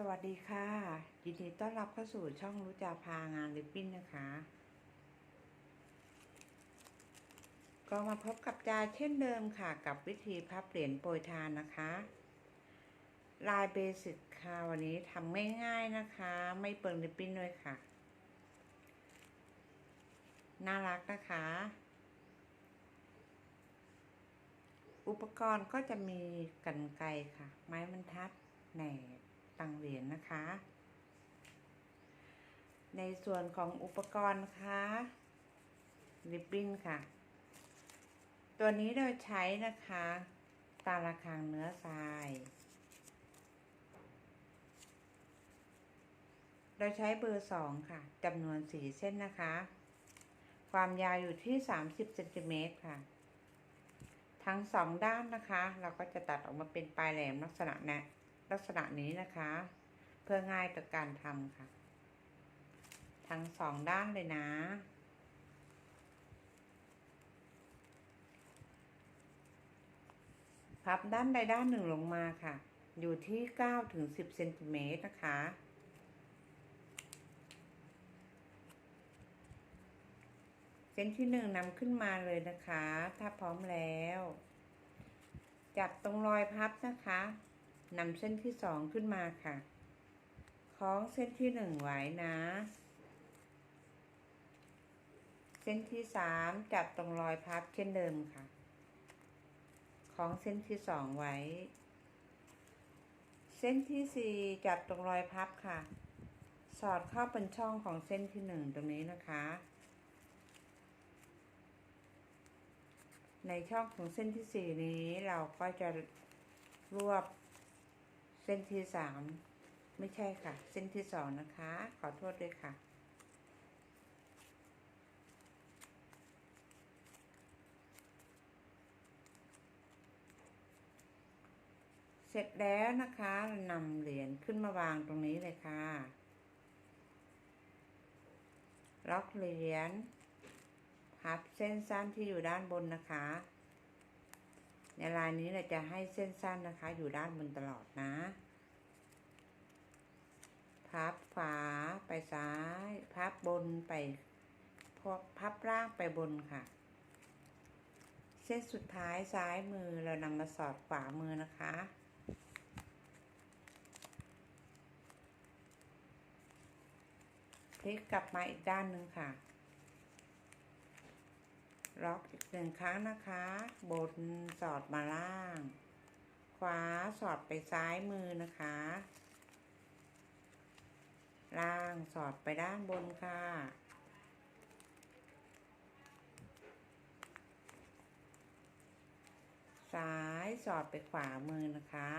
สวัสดีค่ะ ยินดีต้อนรับเข้าสู่ช่องรู้จาพางานลิปปิ้นนะคะ ก็มาพบกับจาเช่นเดิมค่ะกับวิธีพับเหรียญโปรยทานนะคะ ลายเบสิกค่ะวันนี้ทำง่ายๆนะคะ ไม่เปลืองลิปปิ้นด้วยค่ะ น่ารักนะคะ อุปกรณ์ก็จะมีกันไกค่ะ ไม้บรรทัดแหนบ ตังเหรียญนะคะ ในส่วนของอุปกรณ์นะคะริบบิ้นค่ะ ตัวนี้เราใช้นะคะตาละคางเนื้อทราย เราใช้เบอร์สองค่ะจำนวนสี่เส้นนะคะ ความยาวอยู่ที่สามสิบเซนติเมตรค่ะ ทั้งสองด้านนะคะ เราก็จะตัดออกมาเป็นปลายแหลมลักษณะนะ ลักษณะนี้นะคะ เพื่อง่ายต่อการทำค่ะ ทั้งสองด้านเลยนะ พับด้านใดด้านหนึ่งลงมาค่ะ อยู่ที่9ถึง10เซนติเมตรนะคะเส้นที่หนึ่งนำขึ้นมาเลยนะคะ ถ้าพร้อมแล้ว จับตรงรอยพับนะคะ นำเส้นที่สองขึ้นมาค่ะ คล้องเส้นที่หนึ่งไว้นะ เส้นที่สามจับตรงรอยพับเช่นเดิมค่ะ คล้องเส้นที่สองไว้ เส้นที่สี่จับตรงรอยพับค่ะ สอดเข้าเป็นช่องของเส้นที่หนึ่งตรงนี้นะคะ ในช่องของเส้นที่สี่นี้เราก็จะรวบ ส้นที่สามไม่ใช่ค่ะ เส้นที่สองนะคะ ขอโทษด้วยค่ะ เสร็จแล้วนะคะนำเหรียญขึ้นมาวางตรงนี้เลยค่ะ ล็อกเหรียญพับเส้นสั้นที่อยู่ด้านบนนะคะ ในลายนี้เราจะให้เส้นสั้นนะคะ อยู่ด้านบนตลอดนะ พับขวาไปซ้าย พับบนไปพวกพับล่างไปบนค่ะ เส้นสุดท้ายซ้ายมือเรานำมาสอดขวามือนะคะ พลิกกลับมาอีกด้านหนึ่งค่ะ ล็อกอีกหนึ่งครั้งนะคะ บนสอดมาล่าง ขวาสอดไปซ้ายมือนะคะ ล่างสอดไปด้านบนค่ะ ซ้ายสอดไปขวามือนะคะ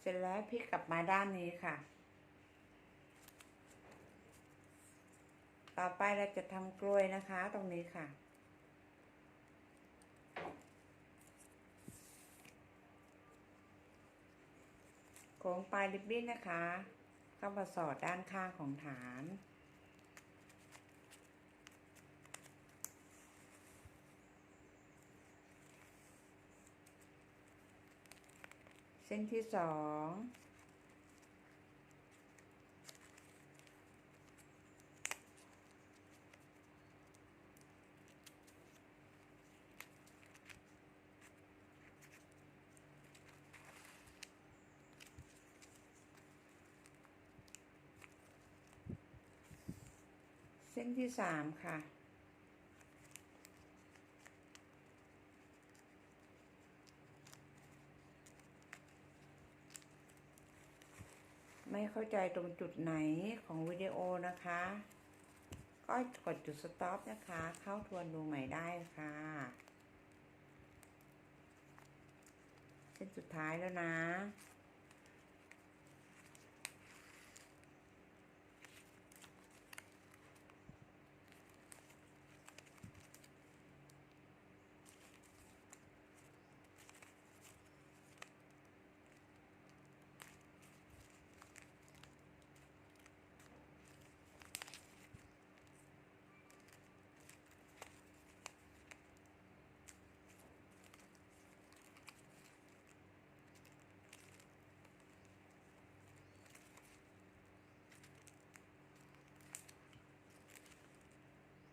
เสร็จแล้วพลิกกลับมาด้านนี้ค่ะ ต่อไปเราจะทำกล้วยนะคะตรงนี้ค่ะ ค้งปลายริบบิ้นนะคะเข้ามาสอดด้านข้างของฐาน เส้นที่สอง ส้นที่สามค่ะ ไม่เข้าใจตรงจุดไหนของวิดีโอนะคะ ก็กดจุดสต็อปนะคะ เข้าทวนดูใหม่ได้ค่ะ เส้นสุดท้ายแล้วนะ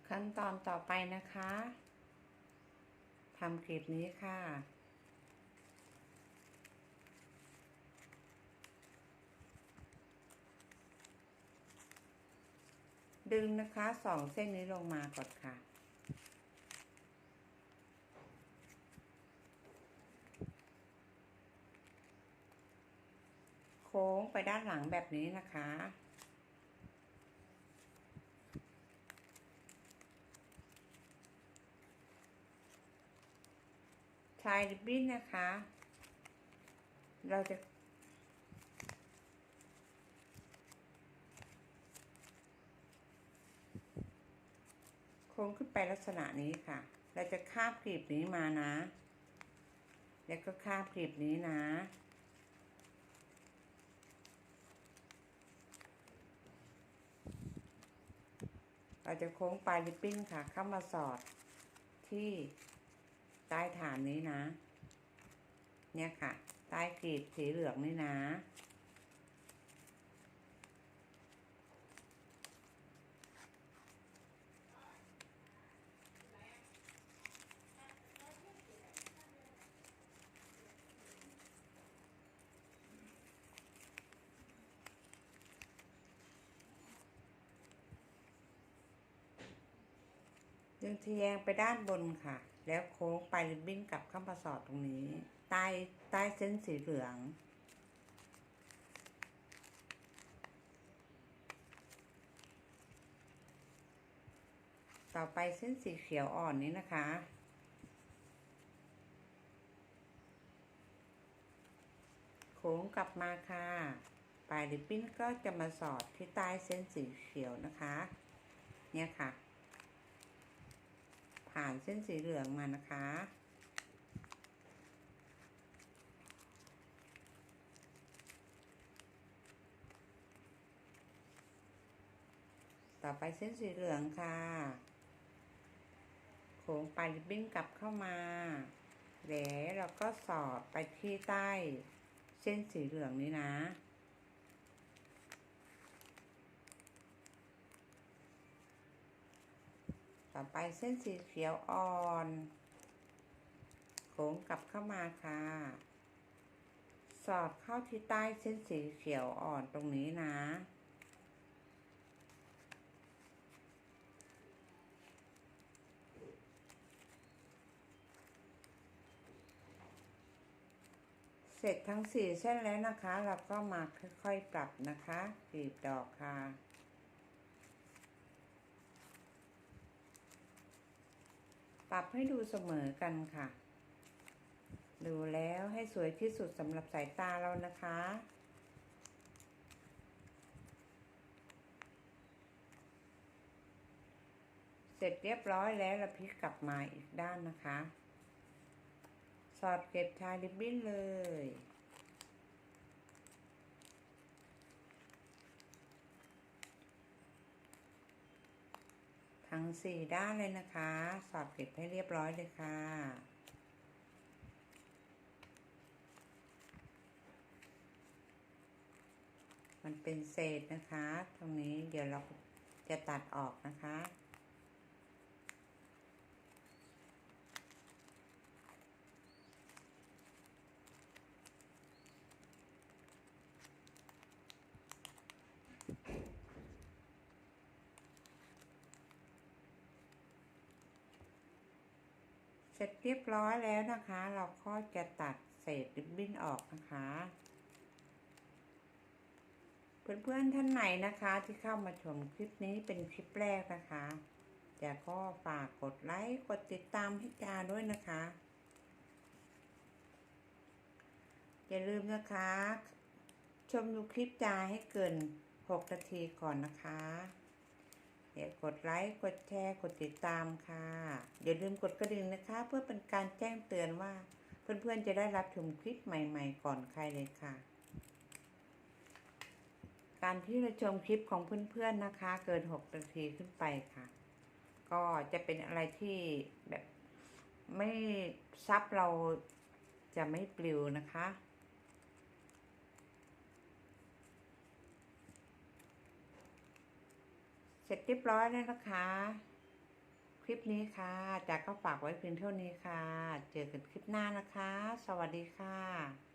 ขั้นตอนต่อไปนะคะทำคลิปนี้ค่ะ ดึงนะคะสองเส้นนี้ลงมาก่อนค่ะโค้งไปด้านหลังแบบนี้นะคะายริบบิ้นนะคะ เราจะ โค้งขึ้นไปลักษณะนี้ค่ะ เราจะคาบกลีบนี้มานะ แล้วก็คาบกลีบนี้นะเราจะโค้งปลายริบบิ้นค่ะ เข้ามาสอดที่ ใต้ฐานนี้นะ เนี่ยค่ะ ใต้กลีบสีเหลืองนี่นะ ดึงทะแยงไปด้านบนค่ะ แล้วโค้งไปริบบิ้นกลับเข้ามาสอดตรงนี้ ใต้ใต้เส้นสีเหลือง ต่อไปเส้นสีเขียวอ่อนนี้นะคะโค้งกลับมาค่ะ ปลายริบบิ้นก็จะมาสอดที่ใต้เส้นสีเขียวนะคะ เนี่ยค่ะ ผ่านเส้นสีเหลืองมานะคะ ต่อไปเส้นสีเหลืองค่ะ โค้งปลายริบบิ้นกลับเข้ามาแล้วเราก็สอดไปที่ใต้เส้นสีเหลืองนี้นะ ต่อไปเส้นสีเขียวอ่อนโค้งกลับเข้ามาค่ะ สอดเข้าที่ใต้เส้นสีเขียวอ่อนตรงนี้นะ เสร็จทั้งสี่เส้นแล้วนะคะ เราก็มาค่อยๆปรับนะคะกลีบดอกค่ะ ปรับให้ดูเสมอกันค่ะ ดูแล้วให้สวยที่สุดสำหรับสายตาเรานะคะ เสร็จเรียบร้อยแล้วเราพลิกกลับมาอีกด้านนะคะ สอดเก็บชายริบบิ้นเลย ทั้งสี่ด้านเลยนะคะ สอดเก็บให้เรียบร้อยเลยค่ะ มันเป็นเศษนะคะ ตรงนี้เดี๋ยวเราจะตัดออกนะคะ สร็จเรียบร้อยแล้วนะคะ เราก็จะตัดเศษริบบิ้นออกนะคะ เพื่อนๆท่านไหนนะคะที่เข้ามาชมคลิปนี้เป็นคลิปแรกนะคะจะก็ฝากกดไลค์กดติดตามให้จาด้วยนะคะ อย่าลืมนะคะ ชมดูคลิปจาให้เกิน 6 นาทีก่อนนะคะ กดไลค์กดแชร์กดติดตามค่ะ อย่าลืมกดกระดิ่งนะคะ เพื่อเป็นการแจ้งเตือนว่า เพื่อนๆจะได้รับชมคลิปใหม่ ๆ ก่อนใครเลยค่ะ การที่เราชมคลิปของเพื่อนๆนะคะ เกิน6นาทีขึ้นไปค่ะ ก็จะเป็นอะไรที่แบบไม่ซับเราจะไม่ปลิวนะคะ สร็จเรียบร้อยแล้วนะคะ คลิปนี้ค่ะจากก็ฝากไว้เพียงเท่านี้ค่ะ เจอกันคลิปหน้านะคะ สวัสดีค่ะ